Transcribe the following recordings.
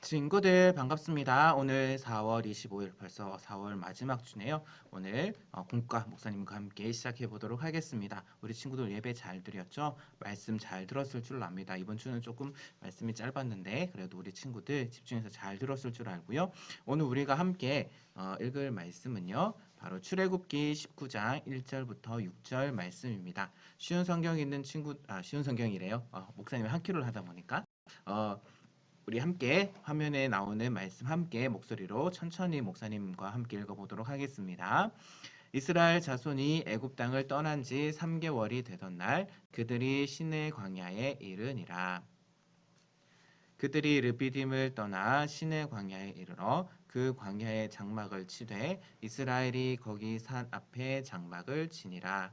친구들 반갑습니다. 오늘 4월 25일 벌써 4월 마지막 주네요. 오늘 어, 공과 목사님과 함께 시작해 보도록 하겠습니다. 우리 친구들 예배 잘 드렸죠? 말씀 잘 들었을 줄 압니다. 이번 주는 조금 말씀이 짧았는데 그래도 우리 친구들 집중해서 잘 들었을 줄 알고요. 오늘 우리가 함께 어, 읽을 말씀은요. 바로 출애굽기 19장 1절부터 6절 말씀입니다. 쉬운 성경 있는 친구 아 쉬운 성경이래요. 어, 목사님이 한 키로를 하다 보니까 어, 우리 함께 화면에 나오는 말씀 함께 목소리로 천천히 목사님과 함께 읽어보도록 하겠습니다. 이스라엘 자손이 애굽 땅을 떠난 지 3개월이 되던 날 그들이 시내 광야에 이르니라. 그들이 르비딤을 떠나 시내 광야에 이르러 그 광야에 장막을 치되 이스라엘이 거기 산 앞에 장막을 치니라.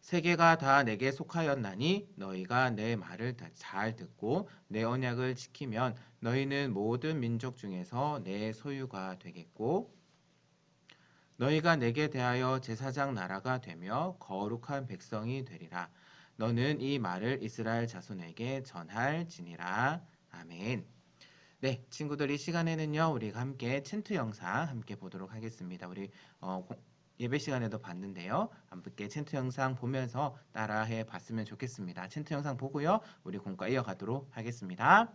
세계가 다 내게 속하였나니 너희가 내 말을 잘 듣고 내 언약을 지키면 너희는 모든 민족 중에서 내 소유가 되겠고 너희가 내게 대하여 제사장 나라가 되며 거룩한 백성이 되리라. 너는 이 말을 이스라엘 자손에게 전할지니라. 아멘. 네, 친구들 이 시간에는요 우리가 함께 챈트 영상 함께 보도록 하겠습니다. 우리 어, 예배 시간에도 봤는데요. 함께 챈트 영상 보면서 따라해 봤으면 좋겠습니다. 챈트 영상 보고요. 우리 공과 이어가도록 하겠습니다.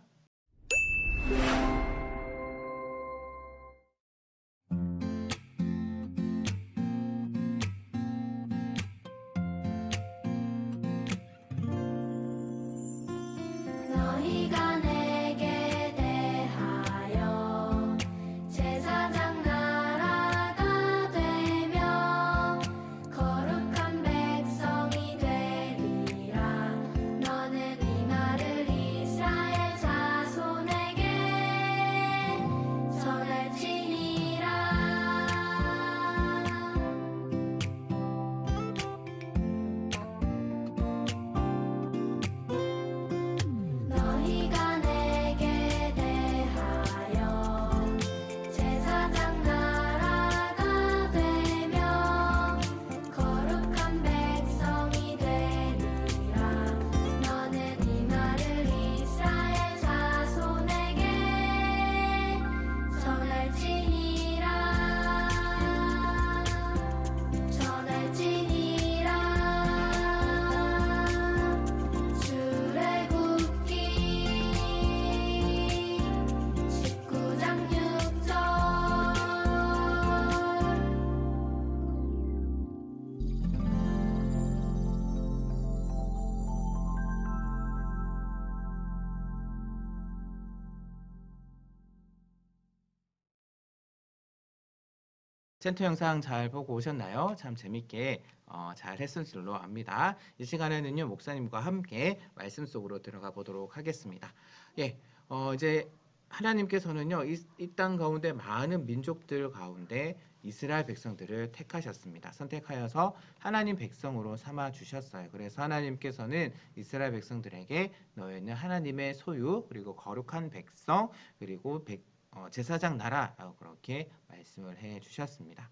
챈트 영상 잘 보고 오셨나요? 참 재밌게 어, 잘 했을 줄로 압니다. 이 시간에는요 목사님과 함께 말씀 속으로 들어가 보도록 하겠습니다. 예, 어, 이제 하나님께서는요 이 땅 가운데 많은 민족들 가운데 이스라엘 백성들을 택하셨습니다. 선택하여서 하나님 백성으로 삼아 주셨어요. 그래서 하나님께서는 이스라엘 백성들에게 너희는 하나님의 소유 그리고 거룩한 백성 그리고 백 어, 제사장 나라라고 그렇게 말씀을 해 주셨습니다.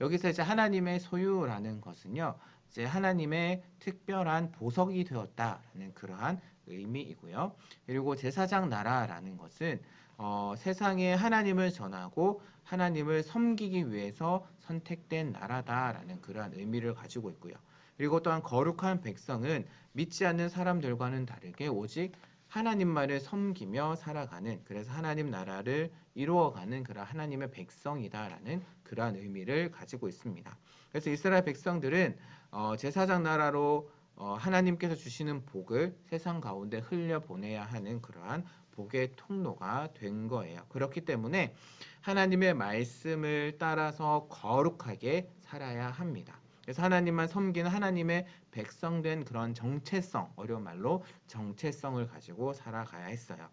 여기서 이제 하나님의 소유라는 것은요, 이제 하나님의 특별한 보석이 되었다라는 그러한 의미이고요. 그리고 제사장 나라라는 것은 어, 세상에 하나님을 전하고 하나님을 섬기기 위해서 선택된 나라다라는 그러한 의미를 가지고 있고요. 그리고 또한 거룩한 백성은 믿지 않는 사람들과는 다르게 오직 하나님만을 섬기며 살아가는 그래서 하나님 나라를 이루어가는 그런 하나님의 백성이다라는 그러한 의미를 가지고 있습니다. 그래서 이스라엘 백성들은 어, 제사장 나라로 어, 하나님께서 주시는 복을 세상 가운데 흘려 보내야 하는 그러한 복의 통로가 된 거예요. 그렇기 때문에 하나님의 말씀을 따라서 거룩하게 살아야 합니다. 그래서 하나님만 섬기는 하나님의 백성된 그런 정체성, 어려운 말로 정체성을 가지고 살아가야 했어요.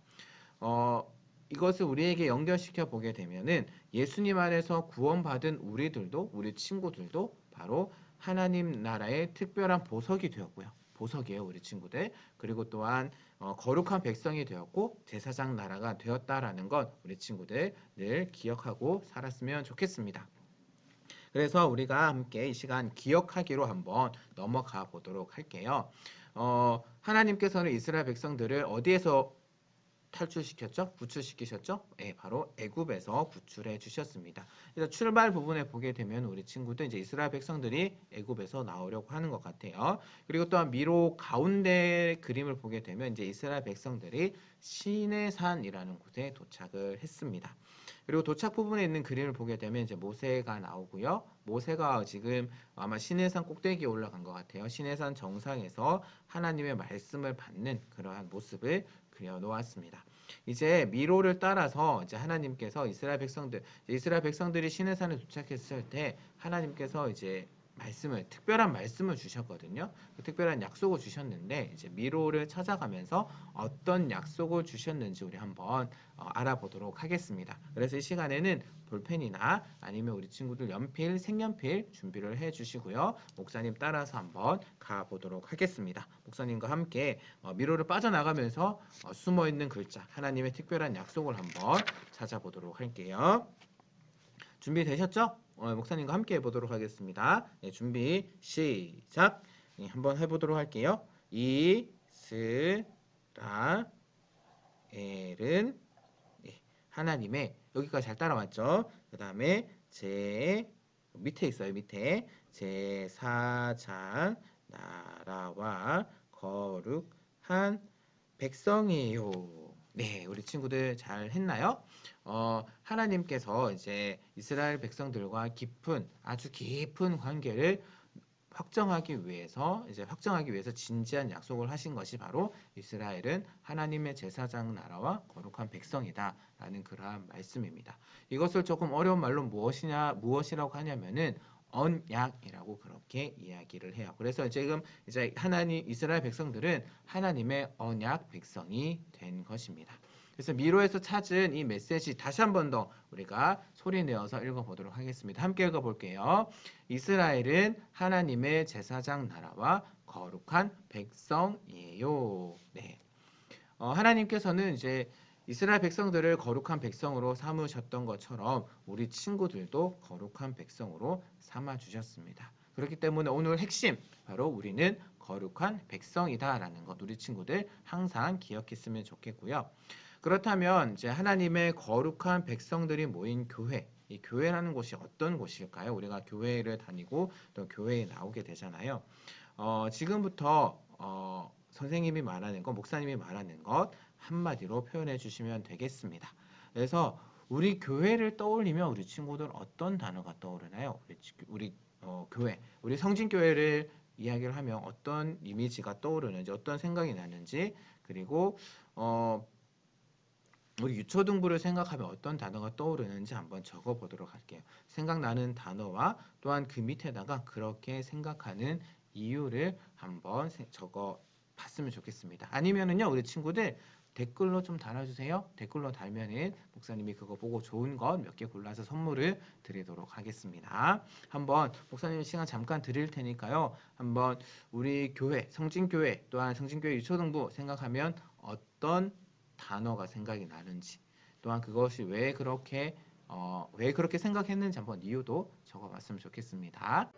어, 이것을 우리에게 연결시켜 보게 되면은 예수님 안에서 구원받은 우리들도 우리 친구들도 바로 하나님 나라의 특별한 보석이 되었고요. 보석이에요, 우리 친구들. 그리고 또한 어, 거룩한 백성이 되었고 제사장 나라가 되었다라는 것 우리 친구들 늘 기억하고 살았으면 좋겠습니다. 그래서 우리가 함께 이 시간 기억하기로 한번 넘어가 보도록 할게요. 어, 하나님께서는 이스라엘 백성들을 어디에서 탈출시켰죠? 구출시키셨죠? 예, 바로 애굽에서 구출해 주셨습니다. 그래서 출발 부분에 보게 되면 우리 친구들 이제 이스라엘 백성들이 애굽에서 나오려고 하는 것 같아요. 그리고 또한 미로 가운데 그림을 보게 되면 이제 이스라엘 백성들이 시내산이라는 곳에 도착을 했습니다. 그리고 도착 부분에 있는 그림을 보게 되면 이제 모세가 나오고요. 모세가 지금 아마 시내산 꼭대기에 올라간 것 같아요. 시내산 정상에서 하나님의 말씀을 받는 그러한 모습을 그려 놓았습니다. 이제 미로를 따라서 이제 하나님께서 이스라엘 백성들 이스라엘 백성들이 시내산에 도착했을 때 하나님께서 이제 말씀을 특별한 말씀을 주셨거든요. 그 특별한 약속을 주셨는데 이제 미로를 찾아가면서 어떤 약속을 주셨는지 우리 한번 어, 알아보도록 하겠습니다. 그래서 이 시간에는 볼펜이나 아니면 우리 친구들 연필, 색연필 준비를 해 주시고요. 목사님 따라서 한번 가보도록 하겠습니다. 목사님과 함께 어, 미로를 빠져나가면서 어, 숨어 있는 글자, 하나님의 특별한 약속을 한번 찾아보도록 할게요. 준비되셨죠? 어, 목사님과 함께 해보도록 하겠습니다. 네, 준비 시작. 네, 한번 해보도록 할게요. 이스라엘은 예, 하나님의 여기까지 잘 따라왔죠. 그 다음에 제 밑에 있어요. 밑에 제사장 나라와 거룩한 백성이에요. 네, 우리 친구들 잘 했나요? 어, 하나님께서 이제 이스라엘 백성들과 깊은 아주 깊은 관계를 확정하기 위해서 이제 확정하기 위해서 진지한 약속을 하신 것이 바로 이스라엘은 하나님의 제사장 나라와 거룩한 백성이다라는 그러한 말씀입니다. 이것을 조금 어려운 말로 무엇이냐 무엇이라고 하냐면은 언약이라고 그렇게 이야기를 해요. 그래서 지금 이제 하나님 이스라엘 백성들은 하나님의 언약 백성이 된 것입니다. 그래서 미로에서 찾은 이 메시지 다시 한 번 더 우리가 소리 내어서 읽어보도록 하겠습니다. 함께 읽어볼게요. 이스라엘은 하나님의 제사장 나라와 거룩한 백성이에요. 네. 어, 하나님께서는 이제 이스라엘 백성들을 거룩한 백성으로 삼으셨던 것처럼 우리 친구들도 거룩한 백성으로 삼아 주셨습니다. 그렇기 때문에 오늘 핵심 바로 우리는 거룩한 백성이다라는 것 우리 친구들 항상 기억했으면 좋겠고요. 그렇다면 이제 하나님의 거룩한 백성들이 모인 교회 이 교회라는 곳이 어떤 곳일까요? 우리가 교회를 다니고 또 교회에 나오게 되잖아요. 어, 지금부터 어, 선생님이 말하는 것, 목사님이 말하는 것 한마디로 표현해 주시면 되겠습니다. 그래서 우리 교회를 떠올리면 우리 친구들 어떤 단어가 떠오르나요? 우리, 지- 우리 어, 교회, 우리 성진교회를 이야기를 하면 어떤 이미지가 떠오르는지, 어떤 생각이 나는지, 그리고 어, 우리 유초등부를 생각하면 어떤 단어가 떠오르는지 한번 적어 보도록 할게요. 생각나는 단어와 또한 그 밑에다가 그렇게 생각하는 이유를 한번 세- 적어 봤으면 좋겠습니다. 아니면은요, 우리 친구들 댓글로 좀 달아주세요. 댓글로 달면은 목사님이 그거 보고 좋은 것 몇 개 골라서 선물을 드리도록 하겠습니다. 한번 목사님 시간 잠깐 드릴 테니까요. 한번 우리 교회, 성진교회 또한 성진교회 유초등부 생각하면 어떤 단어가 생각이 나는지 또한 그것이 왜 그렇게 어, 왜 그렇게 생각했는지 한번 이유도 적어봤으면 좋겠습니다.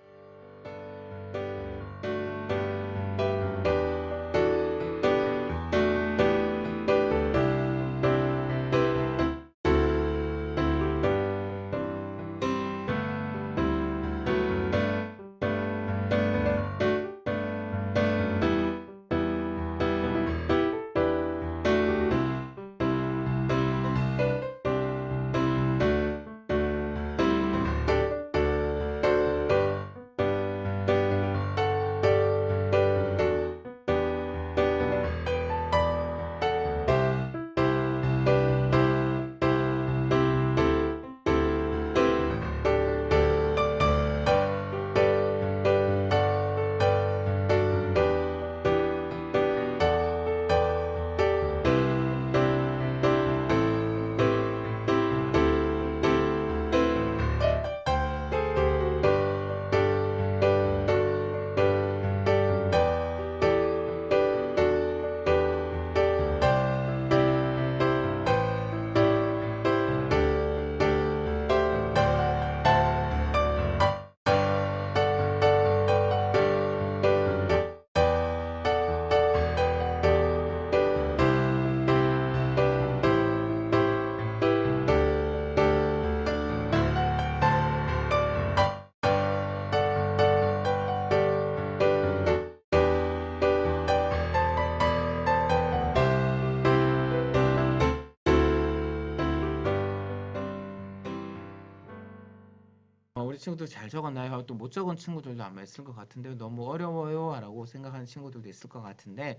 우리 친구들 잘 적었나요? 또못 적은 친구들도 아마 있을 것 같은데 너무 어려워요 라고 생각하는 친구들도 있을 것 같은데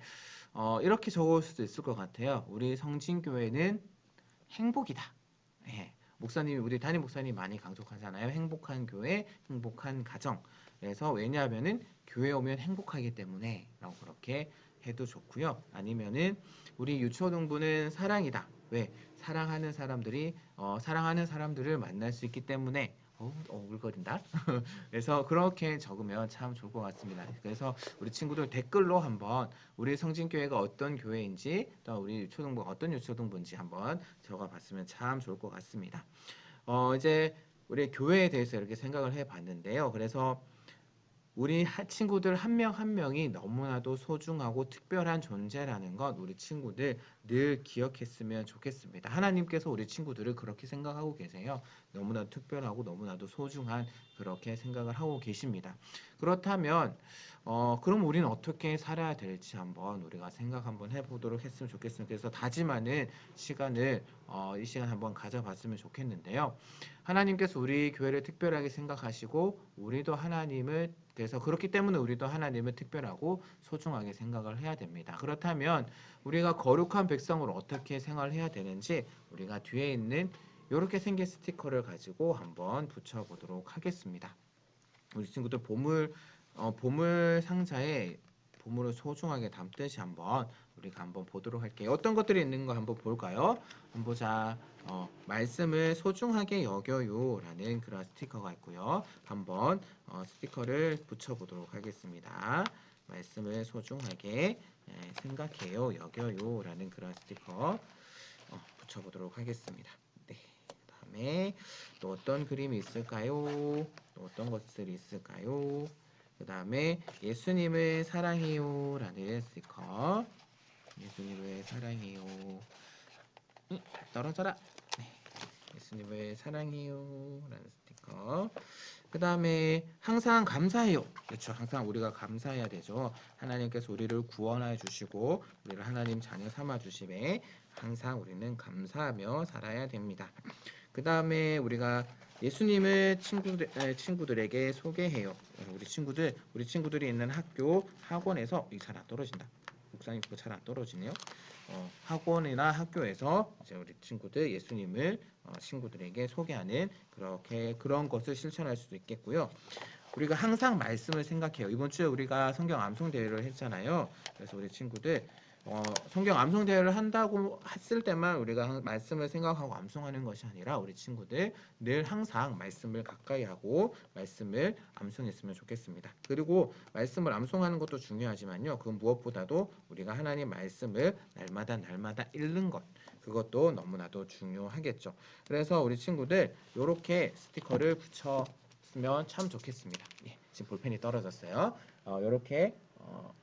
어, 이렇게 적을 수도 있을 것 같아요. 우리 성진교회는 행복이다. 예. 목사님이 우리 담임 목사님 많이 강조하잖아요. 행복한 교회, 행복한 가정. 그래서 왜냐하면은 교회 오면 행복하기 때문에라고 그렇게 해도 좋고요. 아니면은 우리 유초등부는 사랑이다. 왜? 사랑하는 사람들이 어, 사랑하는 사람들을 만날 수 있기 때문에 울거린다. 그래서 그렇게 적으면 참 좋을 것 같습니다. 그래서 우리 친구들 댓글로 한번 우리 성진교회가 어떤 교회인지 또 우리 유초등부가 어떤 유초등부인지 한번 적어봤으면 참 좋을 것 같습니다. 어, 이제 우리 교회에 대해서 이렇게 생각을 해 봤는데요. 그래서 우리 하- 친구들 한명한 명이 너무나도 소중하고 특별한 존재라는 것 우리 친구들 늘 기억했으면 좋겠습니다. 하나님께서 우리 친구들을 그렇게 생각하고 계세요. 너무나도 특별하고 너무나도 소중한 그렇게 생각을 하고 계십니다. 그렇다면 어 그럼 우리는 어떻게 살아야 될지 한번 우리가 생각 한번 해보도록 했으면 좋겠습니다. 그래서 다짐하는 시간을 어, 이 시간 한번 가져봤으면 좋겠는데요. 하나님께서 우리 교회를 특별하게 생각하시고 우리도 하나님을 그래서 그렇기 때문에 우리도 하나님을 특별하고 소중하게 생각을 해야 됩니다. 그렇다면 우리가 거룩한 백성으로 어떻게 생활해야 되는지 우리가 뒤에 있는 이렇게 생긴 스티커를 가지고 한번 붙여보도록 하겠습니다. 우리 친구들 보물 어, 보물 상자에 보물을 소중하게 담듯이 한번 우리가 한번 보도록 할게요. 어떤 것들이 있는 거 한번 볼까요? 한번 보자. 어, 말씀을 소중하게 여겨요 라는 그런 스티커가 있고요. 한번 어, 스티커를 붙여보도록 하겠습니다. 말씀을 소중하게 예, 생각해요, 여겨요 라는 그런 스티커 어, 붙여보도록 하겠습니다. 네, 그 다음에 또 어떤 그림이 있을까요? 또 어떤 것들이 있을까요? 그 다음에 예수님을 사랑해요 라는 스티커. 예수님을 사랑해요. 응, 떨어져라. 네, 예수님을 사랑해요 라는 스티커. 그 다음에 항상 감사해요. 그렇죠. 항상 우리가 감사해야 되죠. 하나님께서 우리를 구원해 주시고 우리를 하나님 자녀 삼아 주심에 항상 우리는 감사하며 살아야 됩니다. 그 다음에 우리가 예수님을 친구들, 에, 친구들에게 소개해요. 어, 우리 친구들, 우리 친구들이 있는 학교, 학원에서 이잘안 떨어진다. 그거 잘안 떨어지네요. 어, 학원이나 학교에서 이제 우리 친구들 예수님을 어, 친구들에게 소개하는 그렇게 그런 것을 실천할 수도 있겠고요. 우리가 항상 말씀을 생각해요. 이번 주에 우리가 성경 암송 대회를 했잖아요. 그래서 우리 친구들 어, 성경 암송 대회를 한다고 했을 때만 우리가 항- 말씀을 생각하고 암송하는 것이 아니라 우리 친구들 늘 항상 말씀을 가까이 하고 말씀을 암송했으면 좋겠습니다. 그리고 말씀을 암송하는 것도 중요하지만요. 그 무엇보다도 우리가 하나님 말씀을 날마다 날마다 읽는 것 그것도 너무나도 중요하겠죠. 그래서 우리 친구들 이렇게 스티커를 붙였으면 참 좋겠습니다. 예, 지금 볼펜이 떨어졌어요. 이렇게 어,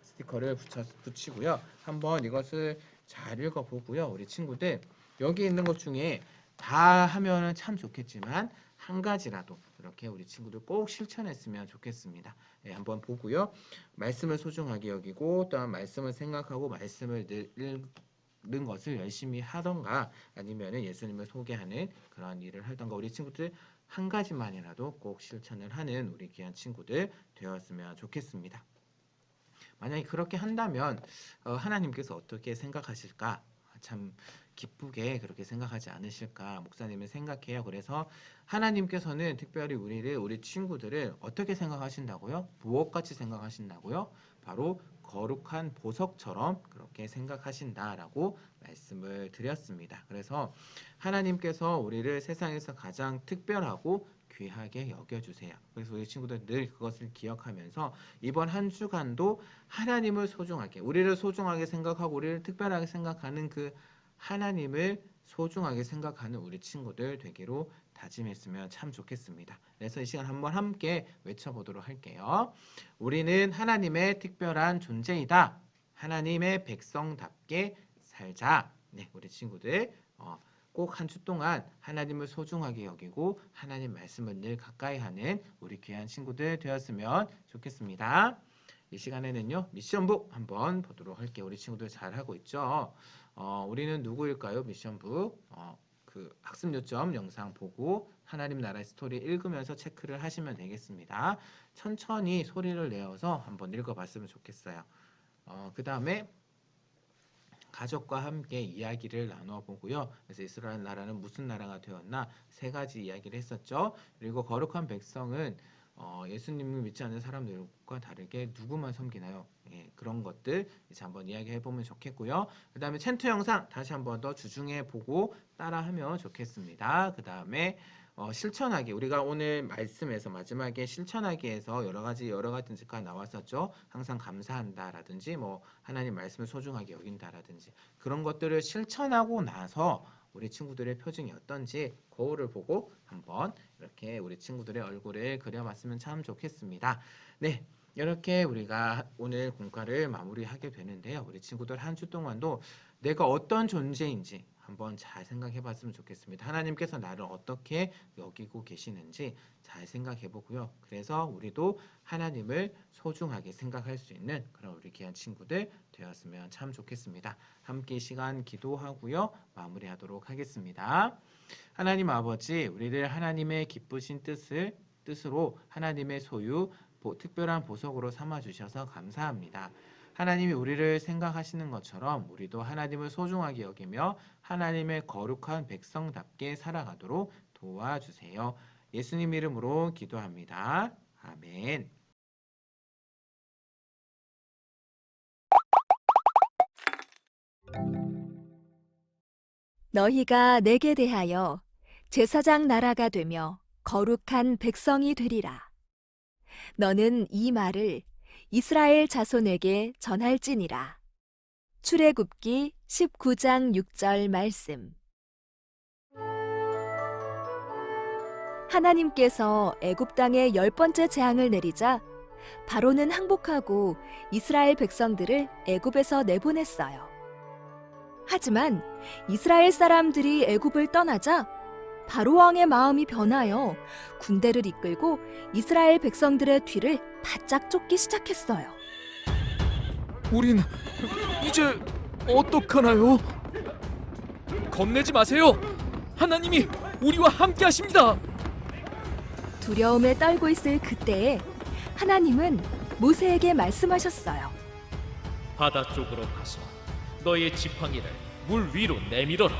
스티커를 붙여, 붙이고요. 한번 이것을 잘 읽어보고요. 우리 친구들 여기 있는 것 중에 다 하면은 참 좋겠지만 한 가지라도 이렇게 우리 친구들 꼭 실천했으면 좋겠습니다. 예, 한번 보고요. 말씀을 소중하게 여기고 또한 말씀을 생각하고 말씀을 늘 읽는 것을 열심히 하던가 아니면은 예수님을 소개하는 그런 일을 하던가 우리 친구들 한 가지만이라도 꼭 실천을 하는 우리 귀한 친구들 되었으면 좋겠습니다. 만약에 그렇게 한다면 어, 하나님께서 어떻게 생각하실까? 참 기쁘게 그렇게 생각하지 않으실까? 목사님은 생각해요. 그래서 하나님께서는 특별히 우리를 우리 친구들을 어떻게 생각하신다고요? 무엇같이 생각하신다고요? 바로 거룩한 보석처럼 그렇게 생각하신다라고 말씀을 드렸습니다. 그래서 하나님께서 우리를 세상에서 가장 특별하고 귀하게 여겨주세요. 그래서 우리 친구들 늘 그것을 기억하면서 이번 한 주간도 하나님을 소중하게, 우리를 소중하게 생각하고 우리를 특별하게 생각하는 그 하나님을 소중하게 생각하는 우리 친구들 되기로 다짐했으면 참 좋겠습니다. 그래서 이 시간 한번 함께 외쳐보도록 할게요. 우리는 하나님의 특별한 존재이다. 하나님의 백성답게 살자. 네, 우리 친구들 어, 꼭 한 주 동안 하나님을 소중하게 여기고 하나님 말씀을 늘 가까이 하는 우리 귀한 친구들 되었으면 좋겠습니다. 이 시간에는요 미션북 한번 보도록 할게요. 우리 친구들 잘 하고 있죠? 어, 우리는 누구일까요? 미션북 어, 그그 학습 요점 영상 보고 하나님 나라의 스토리 읽으면서 체크를 하시면 되겠습니다. 천천히 소리를 내어서 한번 읽어봤으면 좋겠어요. 어, 그 다음에 가족과 함께 이야기를 나누어 보고요. 그래서 이스라엘 나라는 무슨 나라가 되었나 세 가지 이야기를 했었죠. 그리고 거룩한 백성은 어, 예수님을 믿지 않는 사람들과 다르게 누구만 섬기나요? 예, 그런 것들 이제 한번 이야기해 보면 좋겠고요. 그 다음에 챈트 영상 다시 한번 더 주중해 보고 따라하면 좋겠습니다. 그 다음에 어, 실천하기 우리가 오늘 말씀에서 마지막에 실천하기에서 여러 가지 여러 가지가 나왔었죠. 항상 감사한다라든지 뭐 하나님 말씀을 소중하게 여긴다라든지 그런 것들을 실천하고 나서 우리 친구들의 표정이 어떤지 거울을 보고 한번 이렇게 우리 친구들의 얼굴을 그려봤으면 참 좋겠습니다. 네. 이렇게 우리가 오늘 공과를 마무리하게 되는데요. 우리 친구들 한 주 동안도 내가 어떤 존재인지 한번 잘 생각해 봤으면 좋겠습니다. 하나님께서 나를 어떻게 여기고 계시는지 잘 생각해 보고요. 그래서 우리도 하나님을 소중하게 생각할 수 있는 그런 우리 귀한 친구들 되었으면 참 좋겠습니다. 함께 이 시간 기도하고요. 마무리하도록 하겠습니다. 하나님 아버지, 우리를 하나님의 기쁘신 뜻을 뜻으로 하나님의 소유 보- 특별한 보석으로 삼아 주셔서 감사합니다. 하나님이 우리를 생각하시는 것처럼 우리도 하나님을 소중하게 여기며 하나님의 거룩한 백성답게 살아가도록 도와주세요. 예수님 이름으로 기도합니다. 아멘. 너희가 내게 대하여 제사장 나라가 되며 거룩한 백성이 되리라. 너는 이 말을 이스라엘 자손에게 전할지니라. 출애굽기 19장 6절 말씀. 하나님께서 애굽 땅에 열 번째 재앙을 내리자 바로는 항복하고 이스라엘 백성들을 애굽에서 내보냈어요. 하지만 이스라엘 사람들이 애굽을 떠나자 바로 왕의 마음이 변하여 군대를 이끌고 이스라엘 백성들의 뒤를 바짝 쫓기 시작했어요. 우린 이제 어떡하나요? 겁내지 마세요. 하나님이 우리와 함께 하십니다. 두려움에 떨고 있을 그때에 하나님은 모세에게 말씀하셨어요. 바다 쪽으로 가서 너의 지팡이를 물 위로 내밀어라.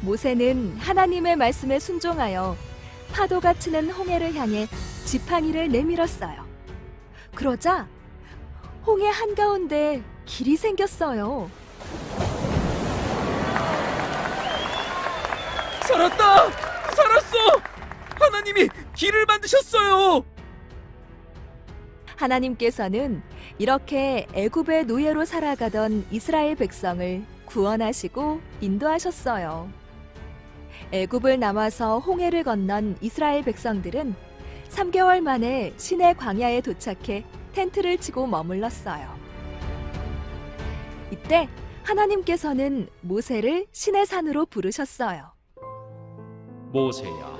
모세는 하나님의 말씀에 순종하여 파도가 치는 홍해를 향해 지팡이를 내밀었어요. 그러자 홍해 한가운데 길이 생겼어요. 살았다! 살았어! 하나님이 길을 만드셨어요. 하나님께서는 이렇게 애굽의 노예로 살아가던 이스라엘 백성을 구원하시고 인도하셨어요. 애굽을 나와서 홍해를 건넌 이스라엘 백성들은 3개월 만에 시내 광야에 도착해 텐트를 치고 머물렀어요. 이때 하나님께서는 모세를 시내 산으로 부르셨어요. 모세야,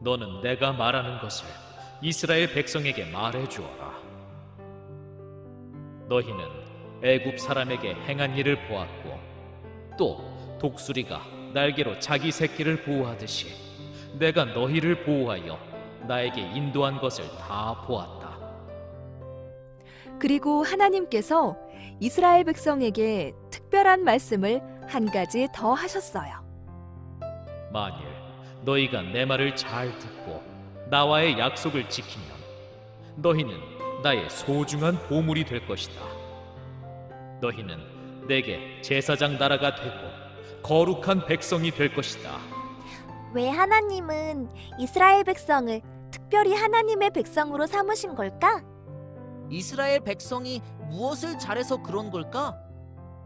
너는 내가 말하는 것을 이스라엘 백성에게 말해 주어라. 너희는 애굽 사람에게 행한 일을 보았고 또 독수리가 날개로 자기 새끼를 보호하듯이 내가 너희를 보호하여 나에게 인도한 것을 다 보았다. 그리고 하나님께서 이스라엘 백성에게 특별한 말씀을 한 가지 더 하셨어요. 만일 너희가 내 말을 잘 듣고 나와의 약속을 지키면 너희는 나의 소중한 보물이 될 것이다. 너희는 내게 제사장 나라가 되고 거룩한 백성이 될 것이다. 왜 하나님은 이스라엘 백성을 특별히 하나님의 백성으로 삼으신 걸까? 이스라엘 백성이 무엇을 잘해서 그런 걸까?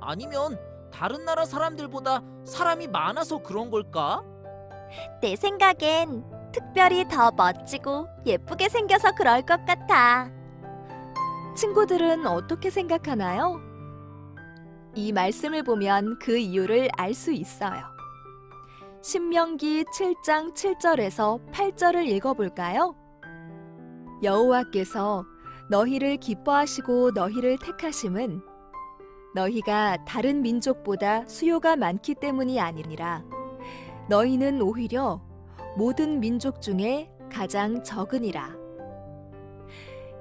아니면 다른 나라 사람들보다 사람이 많아서 그런 걸까? 내 생각엔 특별히 더 멋지고 예쁘게 생겨서 그럴 것 같아. 친구들은 어떻게 생각하나요? 이 말씀을 보면 그 이유를 알 수 있어요. 신명기 7장 7절에서 8절을 읽어볼까요? 여호와께서 너희를 기뻐하시고 너희를 택하심은 너희가 다른 민족보다 수요가 많기 때문이 아니니라. 너희는 오히려 모든 민족 중에 가장 적으니라.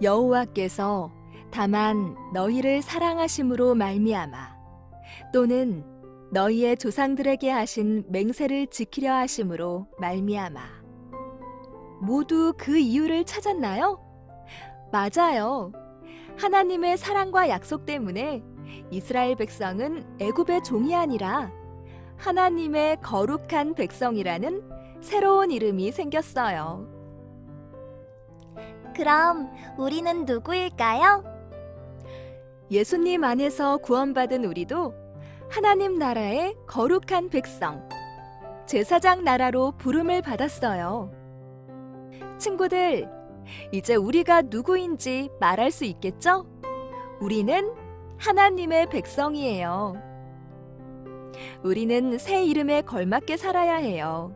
여호와께서 다만 너희를 사랑하심으로 말미암아 또는 너희의 조상들에게 하신 맹세를 지키려 하심으로 말미암아 모두 그 이유를 찾았나요? 맞아요. 하나님의 사랑과 약속 때문에 이스라엘 백성은 애굽의 종이 아니라 하나님의 거룩한 백성이라는 새로운 이름이 생겼어요. 그럼 우리는 누구일까요? 예수님 안에서 구원받은 우리도 하나님 나라의 거룩한 백성, 제사장 나라로 부름을 받았어요. 친구들, 이제 우리가 누구인지 말할 수 있겠죠? 우리는 하나님의 백성이에요. 우리는 새 이름에 걸맞게 살아야 해요.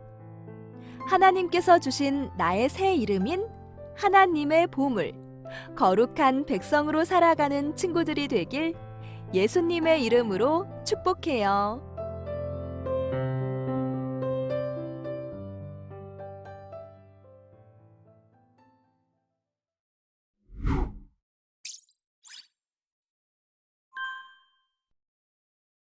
하나님께서 주신 나의 새 이름인 하나님의 보물, 거룩한 백성으로 살아가는 친구들이 되길 예수님의 이름으로 축복해요.